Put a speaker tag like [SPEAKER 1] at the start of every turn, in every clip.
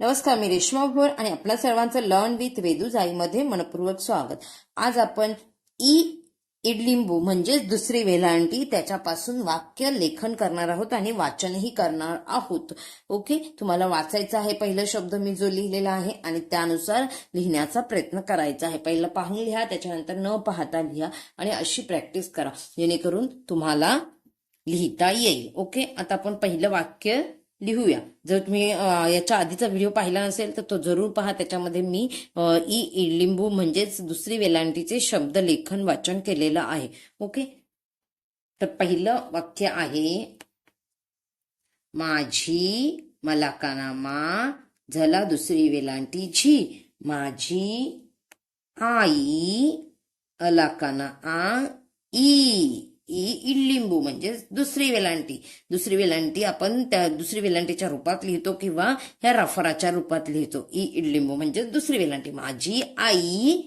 [SPEAKER 1] नमस्कार मी रेश्मा भोर आणि आपल्या सर्वांचं लर्न विथ वेदू जाईमध्ये मनपूर्वक स्वागत. आज आपण ई इडलिंबू म्हणजेच दुसरी वेलांटी त्याच्यापासून वाक्य लेखन करणार आहोत आणि वाचनही करणार आहोत. ओके? तुम्हाला वाचायचं आहे पहिला शब्द मी जो लिहिलेला आहे आणि त्यानुसार लिहिण्याचा प्रयत्न करायचा आहे. पहिलं पाहून लिहा त्याच्यानंतर न पाहता लिहा आणि अशी प्रॅक्टिस करा. जेणेकरून तुम्हाला लिहिता येईल. ओके? आता आपण पहिलं वाक्य लिहूया. जर तुम्ही याच्या आधीचा व्हिडिओ पाहिला नसेल तर तो जरूर पहा. त्याच्यामध्ये मी ई इडलिंबू म्हणजेच दुसरी वेलांटीचे शब्द लेखन वाचन केलेलं आहे. ओके? तर पहिलं वाक्य आहे माझी मला कानामा झाला दुसरी वेलांटी झी. माझी आई अलाकाना आ ई. ई इडलिंबू म्हणजे दुसरी वेलांटी. दुसरी वेलांटी आपण त्या दुसरी वेलांटीच्या रूपात लिहितो किंवा ह्या रफराच्या रूपात लिहितो. ई इडलिंबू म्हणजे दुसरी वेलांटी. माझी आई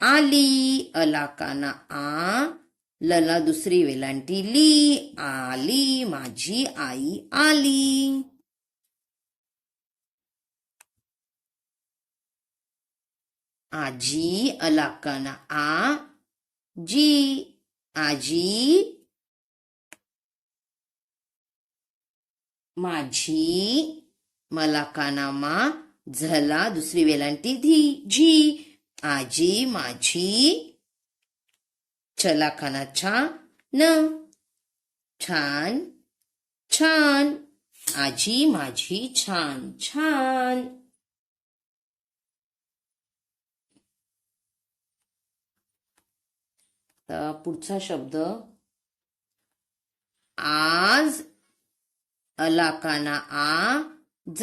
[SPEAKER 1] आली अलाकाना आ लला दुसरी वेलांटी ली आली माझी आई आली. आजी अलाकाना आ जी आजी माझी मला कानामा झला दुसरी वेलांटी धी. जी आजी माझी चला कानाच्या न छान छान आजी माझी छान छान. तर पुढचा शब्द आज अलाकाना आ ज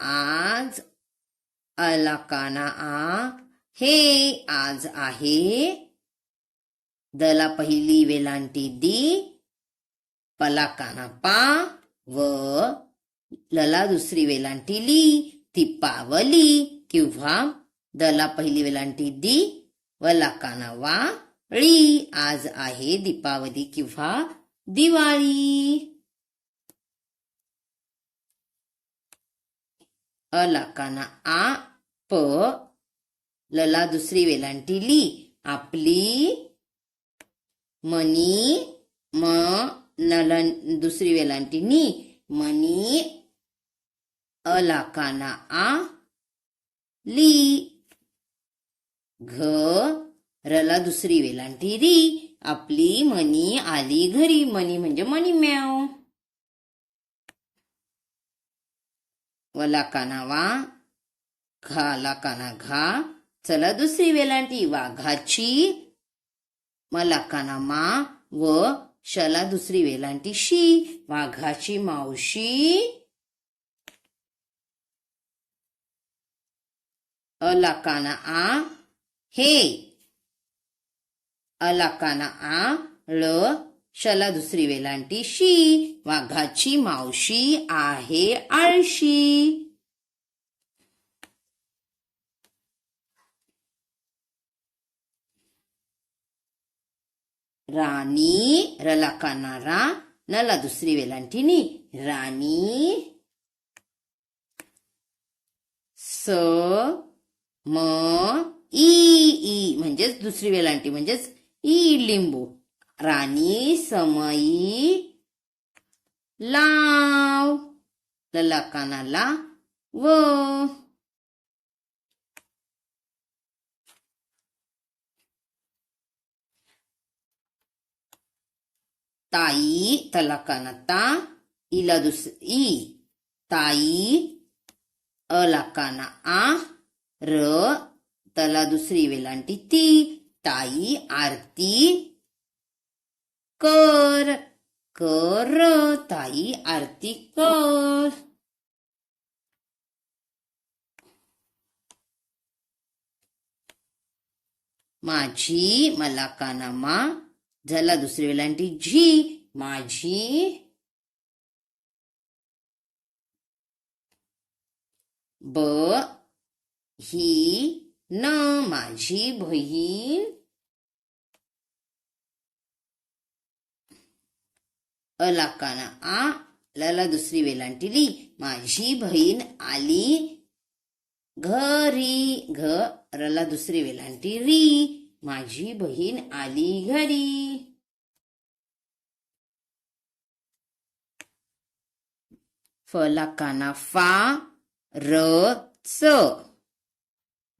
[SPEAKER 1] आज अलाकाना आ हे आज आहे. दला पहिली वेलांटी दी पलाकाना पा व लला दुसरी वेलांटी ली ती पावली किंवा दला पहिली वेलांटी दी व लाकाना वा ळी. आज आहे दीपावली किंवा दिवाळी. अलाकाना आ प लला दुसरी वेलांटी ली. आपली मनी म नला दुसरी वेलांटी नी. मनी अलाकाना आ ली. घ रला दुसरी वेलांटी री आपली मनी आली घरी. मनी म्हणजे मनी म्याव. वला काना वा. घाला काना घा. चला दुसरी वेलांटी वाघाची मला काना मा. व शला दुसरी वेलांटी शी. वाघाची मावशी. अला काना आ. हे. अलाकाना आ ळ शला दुसरी वेलांटी शी वाघाची मावशी आहे आळशी. राणी रला कानारा नला दुसरी वेलांटी नी राणी स म ई ई म्हणजेच दुसरी वेलांटी म्हणजेच ई लिंबू राणी समई लाव लला कानाला व ताई तला कानाता इला दुस ई ताई अला काना आ र तला दुसरी वेलांटी ती ताई आरती कर कर ताई आरती कर. माझी मला कानामा झाला दुसरी वेलांटी. झी माझी ब ही न माझी बहीण अलाकाना आ लला दुसरी वेलांटिली माझी बहीण आली घरी घ रला दुसरी वेलांटी री. माझी बहीण आली घरी. फला काना फा र च.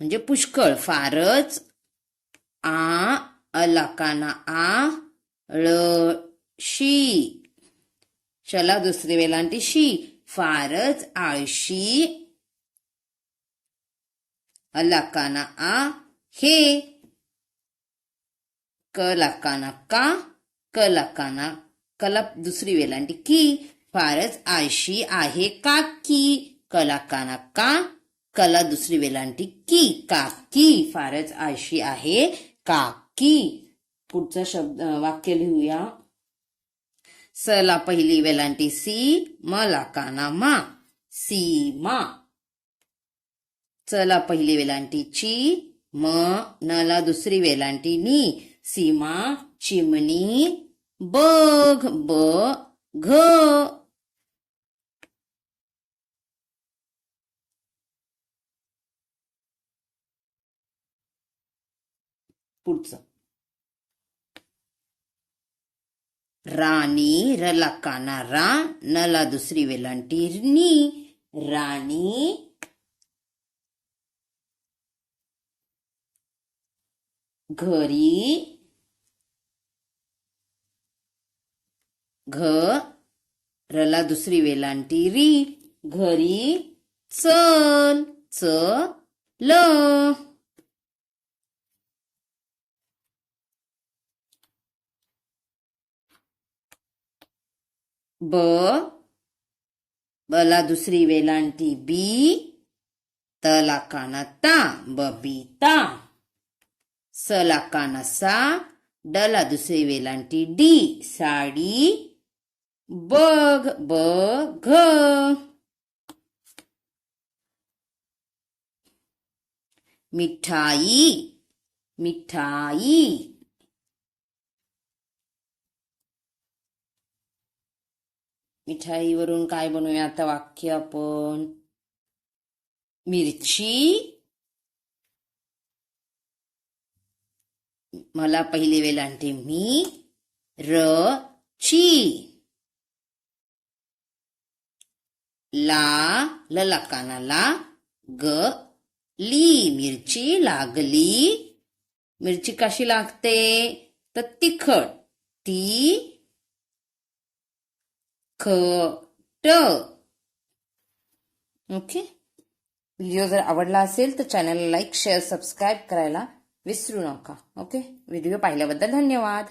[SPEAKER 1] म्हणजे पुष्कळ फारच आ अलाकाना आ ळ शी. चला दुसरी वेलांटी शी. फारच आळशी अलाकाना आ हे. कलाकाना का कलाकाना कला दुसरी वेलांटी की. फारच आळशी आहे काकी कलाकाना का कला दुसरी वेलांटी. की काकी फारच आळशी आहे. काकी. पुढचा शब्द वाक्य लिहूया. सला पहिली वेलांटी सी मला काना मा. सीमा चला पहिली वेलांटी ची म नला दुसरी वेलांटी नी. सीमा चिमणी बघ ब घ पुढचं. राणी रला काना रा नला दुसरी वेलांटी नी राणी. घरी. घ रला दुसरी वेलांटी री. घरी. चल. च ल. ब बला दुसरी वेलांटी बी तला काना ता बबिता सला काना सा डला दुसरी वेलांटी डी साडी. बघ ब घ. मिठाई मिठाई. मिठाईवरून काय बनवूया? आता वाक्य आपण मिरची. मला पहिले वेलांटी मी. र ची. ला लला कानाला ग ली. मिरची लागली. मिरची कशी लागते? तर तिखट. ती ख ट ओके? व्हिडिओ जर आवडला असेल तर चॅनलला लाईक शेअर सबस्क्राईब करायला विसरू नका. ओके? व्हिडिओ पाहिल्याबद्दल धन्यवाद.